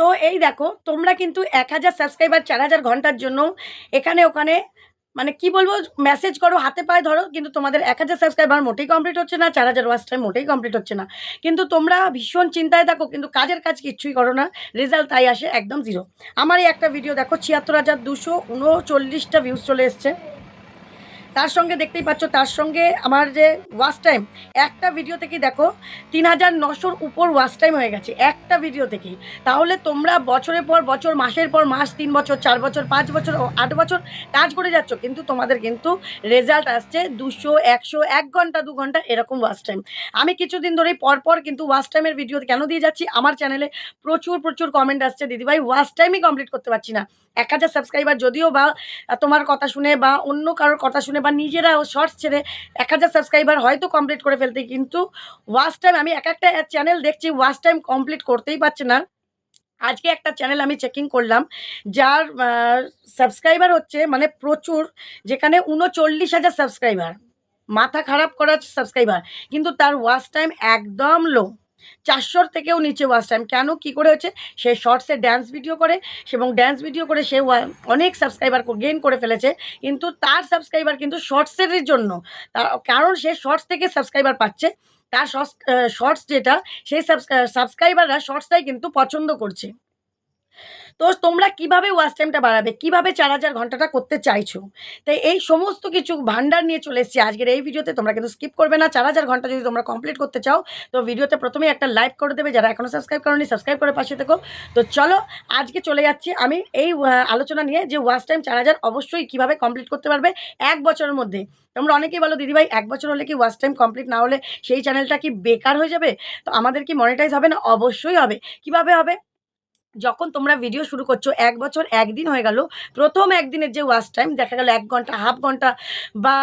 তো এই দেখো, তোমরা কিন্তু এক হাজার সাবস্ক্রাইবার চার হাজার ঘণ্টার জন্য এখানে ওখানে মানে কি বলব মেসেজ করো, হাতে পায়ে ধরো, কিন্তু তোমাদের এক হাজার সাবস্ক্রাইবার মোটেই কমপ্লিট হচ্ছে না, চার হাজার ওয়াচ টাইম মোটেই কমপ্লিট হচ্ছে না। কিন্তু তোমরা ভীষণ চিন্তায় থাকো, কিন্তু কাজের কাজ কিচ্ছুই করো না রেজাল্ট তাই আসে একদম জিরো আমার এই একটা ভিডিও দেখো, ছিয়াত্তর হাজার দুশো উনচল্লিশটা ভিউজ চলে এসছে। তার সঙ্গে দেখতেই পাচ্ছ, তার সঙ্গে আমার যে ওয়াচ টাইম একটা ভিডিও থেকেই দেখো, তিন হাজার নশোর উপর ওয়াচ টাইম হয়ে গেছে, একটা ভিডিও থেকেই। তাহলে তোমরা বছরের পর বছর, মাসের পর মাস, তিন বছর, চার বছর, পাঁচ বছর ও আট বছর কাজ করে যাচ্ছ, কিন্তু তোমাদের কিন্তু রেজাল্ট আসছে দুশো, একশো, এক ঘণ্টা, দু ঘণ্টা এরকম ওয়াচ টাইম আমি কিছুদিন ধরেই পরপর কিন্তু ওয়াচ টাইমের ভিডিও কেন দিয়ে যাচ্ছি, আমার চ্যানেলে প্রচুর প্রচুর কমেন্ট আসছে, দিদিভাই ওয়াচ টাইমই কমপ্লিট করতে পারছি না। এক হাজার সাবস্ক্রাইবার যদিও বা তোমার কথা শুনে বা অন্য কারোর কথা শুনে বা নিজেরাও শর্টস ছেড়ে এক হাজার সাবস্ক্রাইবার হয়তো কমপ্লিট করে ফেলতে, কিন্তু ওয়াচ টাইম আমি এক একটা চ্যানেল দেখছি ওয়াচ টাইম কমপ্লিট করতেই পারছে না। আজকে একটা চ্যানেল আমি চেকিং করলাম, যার সাবস্ক্রাইবার হচ্ছে মানে প্রচুর, যেখানে উনচল্লিশ হাজার সাবস্ক্রাইবার মাথা খারাপ করার সাবস্ক্রাইবার কিন্তু তার ওয়াচ টাইম একদম লো চারশোর থেকেও নিচে ওয়াচ টাইম কেন? কি করে হচ্ছে? সে শর্টসে ড্যান্স ভিডিও করে এবং ড্যান্স ভিডিও করে সে অনেক সাবস্ক্রাইবার গেইন করে ফেলেছে। কিন্তু তার সাবস্ক্রাইবার কিন্তু শর্টসের জন্য। তার কারণ সে শর্টস থেকে সাবস্ক্রাইবার পাচ্ছে। তার শর্টস যেটা, সেই সাবস্ক্রাইবাররা শর্টসটাই কিন্তু পছন্দ করছে। তো তোমরা কীভাবে ওয়াচ টাইমটা বাড়াবে? কীভাবে চার হাজার ঘন্টাটা করতে চাইছো? তাই এই সমস্ত কিছু ভান্ডার নিয়ে চলে এসেছি আজকের এই ভিডিওতে। তোমরা কিন্তু স্কিপ করবে না। চার হাজার ঘণ্টা যদি তোমরা কমপ্লিট করতে চাও, তো ভিডিওতে প্রথমেই একটা লাইক করে দেবে। যারা এখনও সাবস্ক্রাইব করনি সাবস্ক্রাইব করে পাশে থেকো। তো চলো, আজকে চলে যাচ্ছি আমি এই আলোচনা নিয়ে যে ওয়াচ টাইম চার হাজার অবশ্যই কীভাবে কমপ্লিট করতে পারবে এক বছরের মধ্যে। তোমরা অনেকেই বলো, দিদিভাই, এক বছর হলে কি ওয়াচ টাইম কমপ্লিট না হলে সেই চ্যানেলটা কি বেকার হয়ে যাবে? তো আমাদের কি মনিটাইজ হবে না? অবশ্যই হবে। কীভাবে হবে? যখন তোমরা ভিডিও শুরু করছ, এক বছর একদিন হয়ে গেল, প্রথম একদিনের যে ওয়াচ টাইম দেখা গেল এক ঘণ্টা হাফ ঘণ্টা বা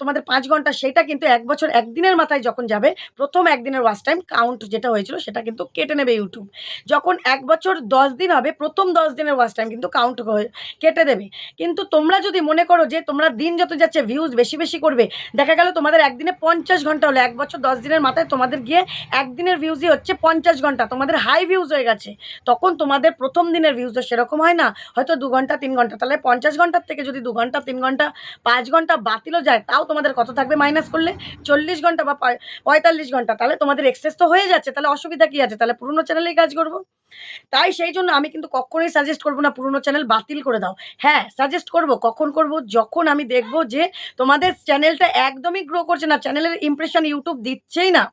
তোমাদের পাঁচ ঘণ্টা, সেটা কিন্তু এক বছর একদিনের মাথায় যখন যাবে, প্রথম একদিনের ওয়াচ টাইম কাউন্ট যেটা হয়েছিল, সেটা কিন্তু কেটে নেবে ইউটিউব যখন এক বছর দশ দিন হবে, প্রথম দশ দিনের ওয়াচ টাইম কিন্তু কাউন্ট কেটে দেবে। কিন্তু তোমরা যদি মনে করো যে, তোমরা দিন যত যাচ্ছে ভিউজ বেশি বেশি করবে, দেখা গেল তোমাদের একদিনে পঞ্চাশ ঘণ্টা হলো, এক বছর দশ দিনের মাথায় তোমাদের গিয়ে একদিনের ভিউজই হচ্ছে পঞ্চাশ ঘণ্টা, তোমাদের হাই ভিউজ হয়ে গেছে, তখন তোমাদের প্রথম দিনের ভিউজ তো সেরকম হয় না। হয়তো দু ঘণ্টা, তিন ঘণ্টা, তাহলে পঞ্চাশ ঘণ্টার থেকে যদি দু ঘণ্টা, তিন ঘণ্টা, পাঁচ ঘণ্টা বাতিলও যায়, তাও তোমাদের কত থাকবে মাইনাস করলে। চল্লিশ ঘণ্টা বা পঁয়- পঁয়তাল্লিশ ঘণ্টা, তাহলে তোমাদের এক্সেস তো হয়ে যাচ্ছে, তাহলে অসুবিধা কী আছে? তাহলে পুরনো চ্যানেলেই কাজ করব। তাই সেই জন্য আমি কিন্তু কখনোই সাজেস্ট করব না, পুরনো চ্যানেল বাতিল করে দাও। হ্যাঁ সাজেস্ট করব, কখন করব, যখন আমি দেখব যে তোমাদের চ্যানেলটা একদমই গ্রো করছে না চ্যানেলের ইমপ্রেশন ইউটিউব দিচ্ছেই না।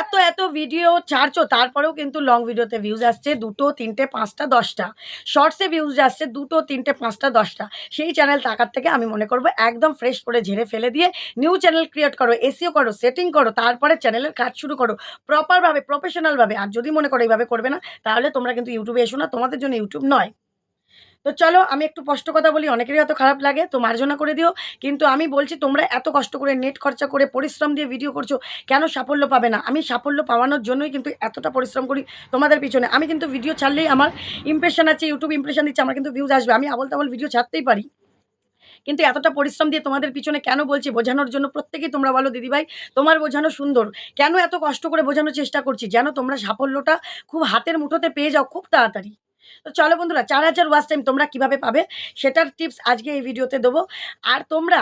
এত এত ভিডিও ছাড়ছো, তারপরেও কিন্তু লং ভিডিওতে ভিউজ আসছে দুটো, তিনটে, পাঁচটা, দশটা। শর্টসে ভিউজ আসছে দুটো, তিনটে, পাঁচটা, দশটা। সেই চ্যানেল টাকার থেকে আমি মনে করব একদম ফ্রেশ করে ঝেড়ে ফেলে দিয়ে নিউ চ্যানেল ক্রিয়েট করো এসিও করো সেটিং করো, তারপরে চ্যানেলের কাজ শুরু করো। প্রপারভাবে প্রফেশনালভাবে আর যদি মনে করো এইভাবে করবে না, তাহলে তোমরা কিন্তু ইউটিউবে এসো না, তোমাদের জন্য ইউটিউব নয়। তো চলো, আমি একটু স্পষ্ট কথা বলি, অনেকেরই হয়তো খারাপ লাগে, তো মার্জনা করে দিও। কিন্তু আমি বলছি, তোমরা এত কষ্ট করে নেট খরচা করে পরিশ্রম দিয়ে ভিডিও করছ, কেন সাফল্য পাবে না? আমি সাফল্য পাওয়ানোর জন্যই কিন্তু এতটা পরিশ্রম করি তোমাদের পিছনে। আমি কিন্তু ভিডিও ছাড়লেই আমার ইমপ্রেশন আছে ইউটিউব ইমপ্রেশন দিচ্ছে, আমার কিন্তু ভিউজ আসবে। আমি আবল তাবল ভিডিও ছাড়তেই পারি। কিন্তু এতটা পরিশ্রম দিয়ে তোমাদের পিছনে কেন বলছি? বোঝানোর জন্য প্রত্যেকেই তোমরা বলো, দিদিভাই। তোমার বোঝানো সুন্দর। কেন এত কষ্ট করে বোঝানোর চেষ্টা করছি? যেন তোমরা সাফল্যটা খুব হাতের মুঠোতে পেয়ে যাও, খুব তাড়াতাড়ি। তো চলো বন্ধুরা, চার হাজার ওয়াচ টাইম তোমরা কীভাবে পাবে, সেটার টিপস আজকে এই ভিডিওতে দেবো। আর তোমরা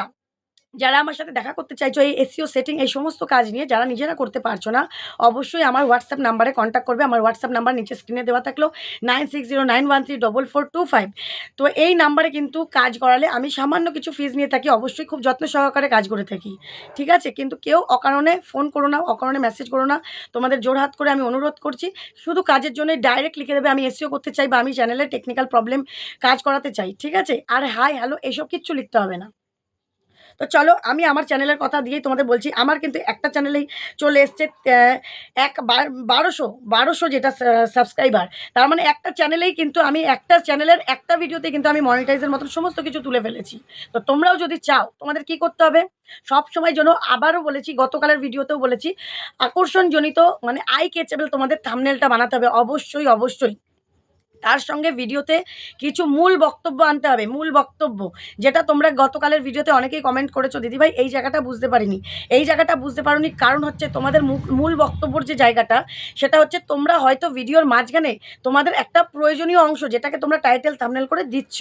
যারা আমার সাথে দেখা করতে চাইছো, এই এসিও সেটিং এই সমস্ত কাজ নিয়ে যারা নিজেরা করতে পারছ না, অবশ্যই আমার হোয়াটসঅ্যাপ নাম্বারে কন্ট্যাক্ট করবে। আমার হোয়াটসঅ্যাপ নাম্বার নিচে স্ক্রিনে দেওয়া থাকল nine six zero nine one three double four two five তো এই নাম্বারে কিন্তু কাজ করালে আমি সামান্য কিছু ফিজ নিয়ে থাকি, অবশ্যই খুব যত্ন সহকারে কাজ করে থাকি। ঠিক আছে? কিন্তু কেউ অকারণে ফোন করো না, অকারণে মেসেজ করো না। তোমাদের জোরহাত করে আমি অনুরোধ করছি, শুধু কাজের জন্য ডাইরেক্ট লিখে দেবে, আমি এসিও করতে চাই বা আমি চ্যানেলে টেকনিক্যাল প্রবলেম কাজ করাতে চাই। ঠিক আছে? আর হাই হ্যালো এসব কিচ্ছু লিখতে হবে না। তো চলো, আমি আমার চ্যানেলের কথা দিয়েই তোমাদের বলছি, আমার কিন্তু একটা চ্যানেলেই চলে এসছে এক বারোশো বারোশো যেটা সাবস্ক্রাইবার তার মানে একটা চ্যানেলেই কিন্তু আমি, একটা চ্যানেলের একটা ভিডিওতে কিন্তু আমি মনিটাইজের মতন সমস্ত কিছু তুলে ফেলেছি। তো তোমরাও যদি চাও, তোমাদের কি করতে হবে? সব সময় জন্য আবারও বলেছি, গতকালের ভিডিওতেও বলেছি, আকর্ষণজনিত মানে আই কেচেবল তোমাদের থামনেলটা বানাতে হবে, অবশ্যই অবশ্যই। তার সঙ্গে ভিডিওতে কিছু মূল বক্তব্য আনতে হবে, মূল বক্তব্য, যেটা তোমরা গতকালের ভিডিওতে অনেকেই কমেন্ট করেছ, দিদিভাই, এই জায়গাটা বুঝতে পারিনি। এই জায়গাটা বুঝতে পারোনি, কারণ হচ্ছে তোমাদের মূল বক্তব্যর যে জায়গাটা, সেটা হচ্ছে তোমরা হয়তো ভিডিওর মাঝখানে তোমাদের একটা প্রয়োজনীয় অংশ, যেটাকে তোমরা টাইটেল থামনেল করে দিচ্ছ,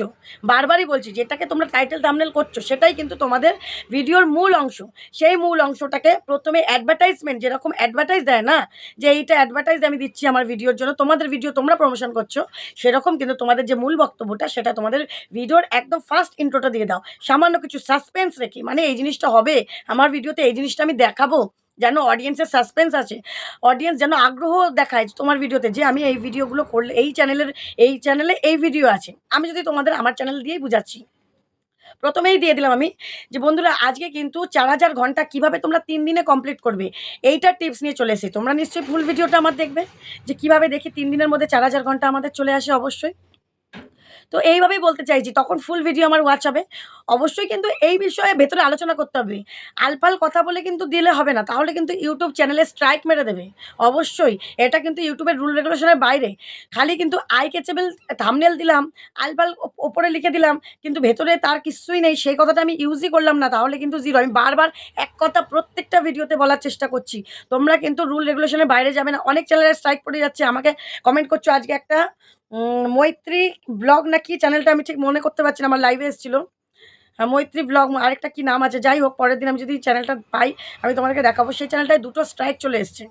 বারবারই বলছি, যেটাকে তোমরা টাইটেল থামনেল করছ, সেটাই কিন্তু তোমাদের ভিডিওর মূল অংশ। সেই মূল অংশটাকে প্রথমে অ্যাডভার্টাইজমেন্ট যেরকম অ্যাডভার্টাইজ দেয় না, যে এইটা অ্যাডভার্টাইজ আমি দিচ্ছি আমার ভিডিওর জন্য, তোমাদের ভিডিও তোমরা প্রমোশন করছ সেরকম, কিন্তু তোমাদের যে মূল বক্তব্যটা, সেটা তোমাদের ভিডিওর একদম ফার্স্ট ইন্ট্রোটা দিয়ে দাও। সামান্য কিছু সাসপেন্স রেখে মানে এই জিনিসটা হবে, আমার ভিডিওতে এই জিনিসটা আমি দেখাবো, যেন অডিয়েন্সের সাসপেন্স আছে। অডিয়েন্স যেন আগ্রহ দেখায় তোমার ভিডিওতে, যে আমি এই ভিডিওগুলো করলে, এই চ্যানেলের এই চ্যানেলে এই ভিডিও আছে। আমি যদি তোমাদের আমার চ্যানেল দিয়েই বুঝাচ্ছি প্রথমেই দিয়ে দিলাম আমি যে বন্ধুরা, আজকে কিন্তু চার হাজার ঘণ্টা কীভাবে তোমরা তিন দিনে কমপ্লিট করবে এইটার টিপস নিয়ে চলে এসে তোমরা নিশ্চয়ই ফুল ভিডিওটা আমার দেখবে, যে কীভাবে দেখি তিন দিনের মধ্যে চার হাজার ঘণ্টা আমাদের চলে আসে অবশ্যই। তো এইভাবেই বলতে চাইছি তখন ফুল ভিডিও আমার ওয়াচ হবে। অবশ্যই কিন্তু এই বিষয়ে ভেতরে আলোচনা করতে হবে। আলফাল কথা বলে কিন্তু দিলে হবে না, তাহলে কিন্তু ইউটিউব চ্যানেলে স্ট্রাইক মেরে দেবে। অবশ্যই, এটা কিন্তু ইউটিউবের রুল রেগুলেশনের বাইরে। খালি কিন্তু আই কেচেবল থামনেল দিলাম আলফাল ওপ- ওপরে লিখে দিলাম, কিন্তু ভেতরে তার কিছুই নেই। সেই কথাটা আমি ইউজই করলাম না, তাহলে কিন্তু জিরো আমি বারবার এক কথা প্রত্যেকটা ভিডিওতে বলার চেষ্টা করছি। তোমরা কিন্তু রুল রেগুলেশনের বাইরে যাবে না। অনেক চ্যানেলে স্ট্রাইক পড়ে যাচ্ছে। আমাকে কমেন্ট করছ আজকে একটা মৈত্রী ব্লগ না কি চ্যানেলটা আমি ঠিক মনে করতে পারছি না আমার লাইভে এসেছিল। হ্যাঁ, মৈত্রী ব্লগ আরেকটা কি নাম আছে? যাই হোক পরের দিন আমি যদি চ্যানেলটা পাই আমি তোমাদেরকে দেখাবো। সেই চ্যানেলটায় দুটো স্ট্রাইক চলে এসছে।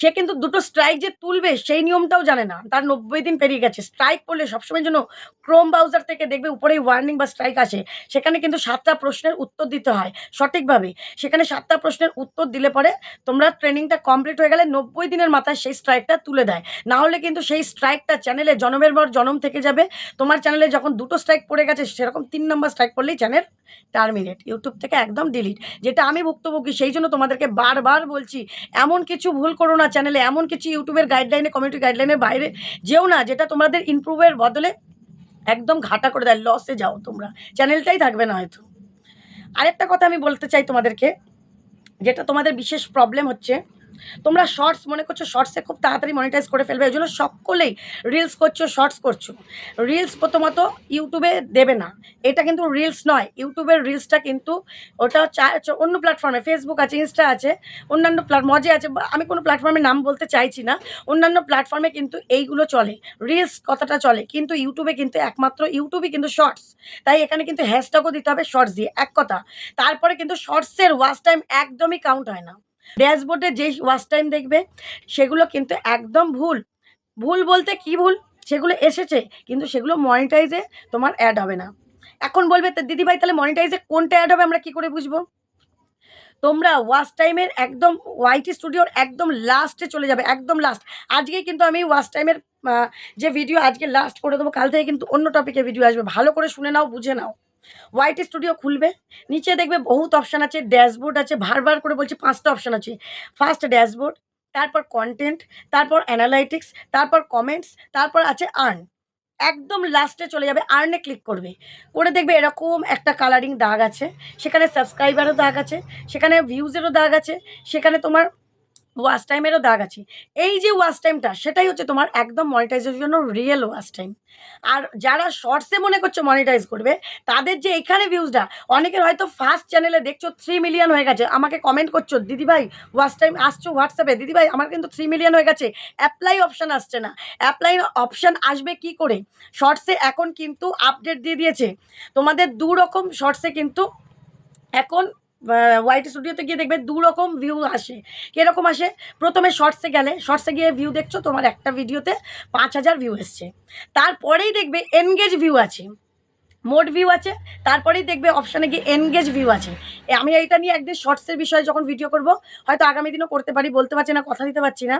সে কিন্তু দুটো স্ট্রাইক যে তুলবে সেই নিয়মটাও জানে না। তার নব্বই দিন পেরিয়ে গেছে। স্ট্রাইক করলে সবসময় জন্য ক্রোম ব্রাউজার থেকে দেখবে উপরেই ওয়ার্নিং বা স্ট্রাইক আসে। সেখানে কিন্তু সাতটা প্রশ্নের উত্তর দিতে হয় সঠিকভাবে। সেখানে সাতটা প্রশ্নের উত্তর দিলে পরে তোমরা ট্রেনিংটা কমপ্লিট হয়ে গেলে নব্বই দিনের মাথায় সেই স্ট্রাইকটা তুলে দেয়। না হলে কিন্তু সেই স্ট্রাইকটা চ্যানেলে জনমের পর জনম থেকে যাবে। তোমার চ্যানেলে যখন দুটো স্ট্রাইক পড়ে গেছে, সেরকম তিন নম্বর স্ট্রাইক পড়লেই চ্যানেল টার্মিনেট ইউটিউব থেকে একদম ডিলিট যেটা আমি ভুক্তভোগী সেই জন্য তোমাদেরকে বারবার বলছি, এমন কিছু ভুল করো চ্যানেলে এমন কিছু ইউটিউবের গাইডলাইনে কমিউনিটি গাইডলাইনের বাইরে যেও না, যেটা তোমাদের ইমপ্রুভের বদলে একদম ঘাটা করে দেয় লসে যাও তোমরা। চ্যানেলটাই থাকবে না হয়তো। আরেকটা কথা আমি বলতে চাই তোমাদেরকে, যেটা তোমাদের বিশেষ প্রবলেম হচ্ছে তোমরা শর্টস মনে করছ শর্টসে খুব তাড়াতাড়ি মনিটাইজ করে ফেলবে ওই জন্য সকলেই রিলস করছ শর্টস করছ। রিলস প্রথমত ইউটিউবে দেবে না। এটা কিন্তু রিলস নয়, ইউটিউবের রিলসটা কিন্তু ওটা অন্য প্ল্যাটফর্মে ফেসবুক আছে ইনস্টা আছে, অন্যান্য প্ল্যাট মজে আছে আমি কোনো প্ল্যাটফর্মের নাম বলতে চাইছি না, অন্যান্য প্ল্যাটফর্মে কিন্তু এইগুলো চলে রিলস কথাটা চলে, কিন্তু ইউটিউবে কিন্তু একমাত্র, ইউটিউবই কিন্তু শর্টস তাই এখানে কিন্তু হ্যাশট্যাগও দিতে হবে শর্টস দিয়ে, এক কথা। তারপরে কিন্তু শর্টসের ওয়াচ টাইম একদমই কাউন্ট হয় না। ড্যাশবোর্ডে যেই ওয়াচ টাইম দেখবে, সেগুলো কিন্তু একদম ভুল। ভুল বলতে কি ভুল? সেগুলো এসেছে, কিন্তু সেগুলো মনিটাইজে তোমার অ্যাড হবে না। এখন বলবে, "তা দিদিভাই, তাহলে মনিটাইজে কোনটা অ্যাড হবে? আমরা কি করে বুঝব? তোমরা ওয়াচ টাইমের একদম ওয়াইটি স্টুডিওর একদম লাস্টে চলে যাবে, একদম লাস্ট আজকে কিন্তু আমি ওয়াচ টাইমের যে ভিডিও আজকে লাস্ট করে দেবো, কাল থেকে কিন্তু অন্য টপিকের ভিডিও আসবে। ভালো করে শুনে নাও, বুঝে নাও। ওয়াইটি স্টুডিও খুলবে। নিচে দেখবে বহুত অপশান আছে ড্যাশবোর্ড আছে, বারবার করে বলছি পাঁচটা অপশান আছে। ফার্স্ট ড্যাশবোর্ড তারপর কন্টেন্ট তারপর অ্যানালাইটিক্স তারপর কমেন্টস তারপর আছে আর্ন একদম লাস্টে চলে যাবে আর্নে ক্লিক করবে। করে দেখবে এরকম একটা কালারিং দাগ আছে। সেখানে সাবস্ক্রাইবারও দাগ আছে, সেখানে ভিউজেরও দাগ আছে, সেখানে তোমার ওয়াচ টাইমেরও দাগ আছে। এই যে ওয়াচ টাইমটা সেটাই হচ্ছে তোমার একদম মনিটাইজের জন্য রিয়েল ওয়াচ টাইম আর যারা শর্টসে মনে করছ মনিটাইজ করবে, তাদের যে এখানে ভিউজটা অনেকের হয়তো ফার্স্ট চ্যানেলে দেখছ থ্রি মিলিয়ন হয়ে গেছে। আমাকে কমেন্ট করছ দিদিভাই ওয়াচ টাইম আসছো হোয়াটসঅ্যাপে দিদিভাই আমার কিন্তু থ্রি মিলিয়ন হয়ে গেছে। অ্যাপ্লাই অপশান আসছে না। অ্যাপ্লাই অপশান আসবে কি করে? শর্টসে এখন কিন্তু আপডেট দিয়ে দিয়েছে। তোমাদের দু রকম শর্টসে কিন্তু এখন হোয়াইট স্টুডিওতে গিয়ে দেখবে দু রকম ভিউ আসে। কীরকম আসে? প্রথমে শর্টসে গেলে শর্টসে গিয়ে ভিউ দেখছ, তোমার একটা ভিডিওতে পাঁচ হাজার ভিউ এসছে। তারপরেই দেখবে এনগেজ ভিউ আছে। মোড ভিউ আছে। তারপরেই দেখবে অপশানে গিয়ে এনগেজ ভিউ আছে। আমি এইটা নিয়ে একদিন শর্টসের বিষয়ে যখন ভিডিও করব, হয়তো আগামী দিনও করতে পারি, বলতে পারছি না, কথা দিতে পারছি না।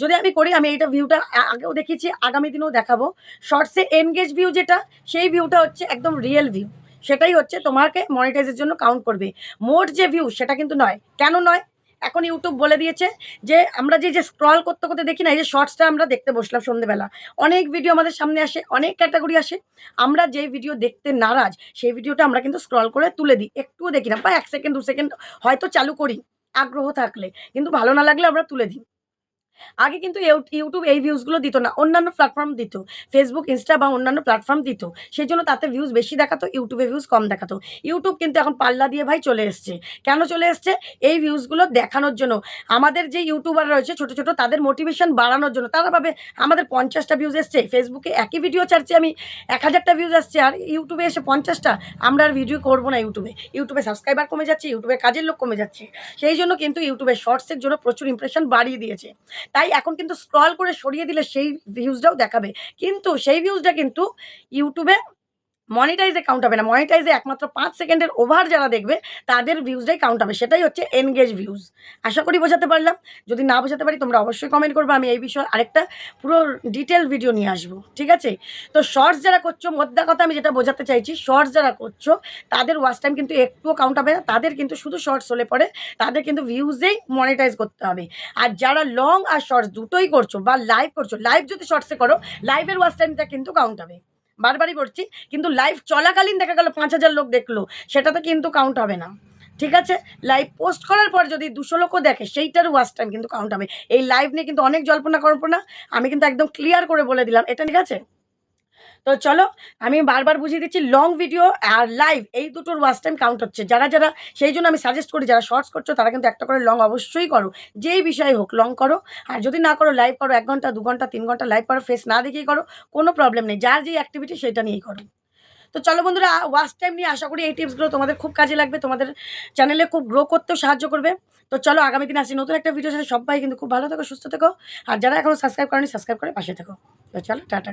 যদি আমি করি, আমি এইটা ভিউটা আগেও দেখিয়েছি, আগামী দিনেও দেখাবো। শর্টসে এনগেজ ভিউ যেটা, সেই ভিউটা হচ্ছে একদম রিয়েল ভিউ সেটাই হচ্ছে তোমাকে মনিটাইজের জন্য কাউন্ট করবে। মোট যে ভিউ সেটা কিন্তু নয়। কেন নয়? এখন ইউটিউব বলে দিয়েছে যে, আমরা যে যে স্ক্রল করতে করতে দেখি না, এই যে শর্টসটা আমরা দেখতে বসলাম সন্ধেবেলা। অনেক ভিডিও আমাদের সামনে আসে, অনেক ক্যাটাগরি আসে। আমরা যে ভিডিও দেখতে নারাজ, সেই ভিডিওটা আমরা কিন্তু স্ক্রল করে তুলে দিই। একটুও দেখি না বা এক সেকেন্ড দু সেকেন্ড হয়তো চালু করি, আগ্রহ থাকলে। কিন্তু ভালো না লাগলে আমরা তুলে দিই। আগে কিন্তু ইউ- ইউটিউব এই ভিউজগুলো দিত না, অন্যান্য প্ল্যাটফর্ম দিত। ফেসবুক ইনস্টা বা অন্যান্য প্ল্যাটফর্ম দিত। সেই জন্য তাতে ভিউজ বেশি দেখাতো ইউটিউবে ভিউজ কম দেখাতো। ইউটিউব কিন্তু এখন পাল্লা দিয়ে ভাই চলে এসছে। কেন চলে এসছে? এই ভিউজগুলো দেখানোর জন্য। আমাদের যে ইউটিউবার রয়েছে ছোটো ছোটো, তাদের মোটিভেশন বাড়ানোর জন্য। তারা ভাবে আমাদের পঞ্চাশটা ভিউজ এসছে। ফেসবুকে একই ভিডিও ছাড়ছি আমি, এক হাজারটা ভিউজ আসছে। আর ইউটিউবে এসে পঞ্চাশটা, আমরা আর ভিডিও করব না ইউটিউবে ইউটিউবে সাবস্ক্রাইবার কমে যাচ্ছে ইউটিউবে কাজের লোক কমে যাচ্ছে। সেই জন্য কিন্তু ইউটিউবে শর্টসের জন্য প্রচুর ইমপ্রেশন বাড়িয়ে দিয়েছে। তাই এখন কিন্তু স্ক্রল করে সরিয়ে দিলে সেই ভিউজটাও দেখাবে। কিন্তু সেই ভিউজটা কিন্তু ইউটিউবে মনিটাইজে কাউন্ট হবে না। মনিটাইজে একমাত্র পাঁচ সেকেন্ডের ওভার যারা দেখবে, তাদের ভিউজটাই কাউন্ট হবে। সেটাই হচ্ছে এনগেজ ভিউজ আশা করি বোঝাতে পারলাম। যদি না বোঝাতে পারি, তোমরা অবশ্যই কমেন্ট করবে। আমি এই বিষয়ে আরেকটা পুরো ডিটেল ভিডিও নিয়ে আসব। ঠিক আছে? তো শর্টস যারা করছ, মোদ্দা কথা আমি যেটা বোঝাতে চাইছি শর্টস যারা করছ, তাদের ওয়াচ টাইম কিন্তু একটুও কাউন্ট হবে না। তাদের কিন্তু শুধু শর্টস হলে পরে তাদের কিন্তু ভিউজেই মনিটাইজ করতে হবে। আর যারা লং আর শর্টস দুটোই করছ বা লাইভ করছ লাইভ যদি শর্টসে করো লাইভের ওয়াচ টাইমটা কিন্তু কাউন্ট হবে। বারবারই বলছি, কিন্তু লাইভ চলাকালীন দেখা গেল পাঁচ হাজার লোক দেখল, সেটাতে কিন্তু কাউন্ট হবে না। ঠিক আছে? লাইভ পোস্ট করার পর যদি দুশো লোকও দেখে সেইটার ওয়াচ টাইম কিন্তু কাউন্ট হবে। এই লাইভ নিয়ে কিন্তু অনেক জল্পনা কল্পনা, আমি কিন্তু একদম ক্লিয়ার করে বলে দিলাম। এটা ঠিক আছে? তো চলো, আমি বারবার বুঝিয়ে দিচ্ছি লং ভিডিও আর লাইভ এই দুটোর ওয়াচ টাইম কাউন্ট হচ্ছে। যারা যারা, সেই জন্য আমি সাজেস্ট করি, যারা শর্টস করছ, তারা কিন্তু একটা করে লং অবশ্যই করো। যেই বিষয় হোক লং করো। আর যদি না করো লাইভ করো, এক ঘণ্টা, দু ঘণ্টা, তিন ঘণ্টা লাইভ করো ফেস না দেখেই করো, কোনো প্রবলেম নেই। যার যেই অ্যাক্টিভিটি সেটা নিয়েই করো। তো চলো বন্ধুরা ওয়াচ টাইম নিয়ে আশা করি এই টিপসগুলো তোমাদের খুব কাজে লাগবে, তোমাদের চ্যানেলে খুব গ্রো করতেও সাহায্য করবে। তো চলো, আগামী দিন আসি নতুন একটা ভিডিও সাথে। সবাই কিন্তু খুব ভালো থেকো, সুস্থ থেকো। আর যারা এখনও সাবস্ক্রাইব করেনি সাবস্ক্রাইব করে পাশে থেকো। তো চলো, টাটা।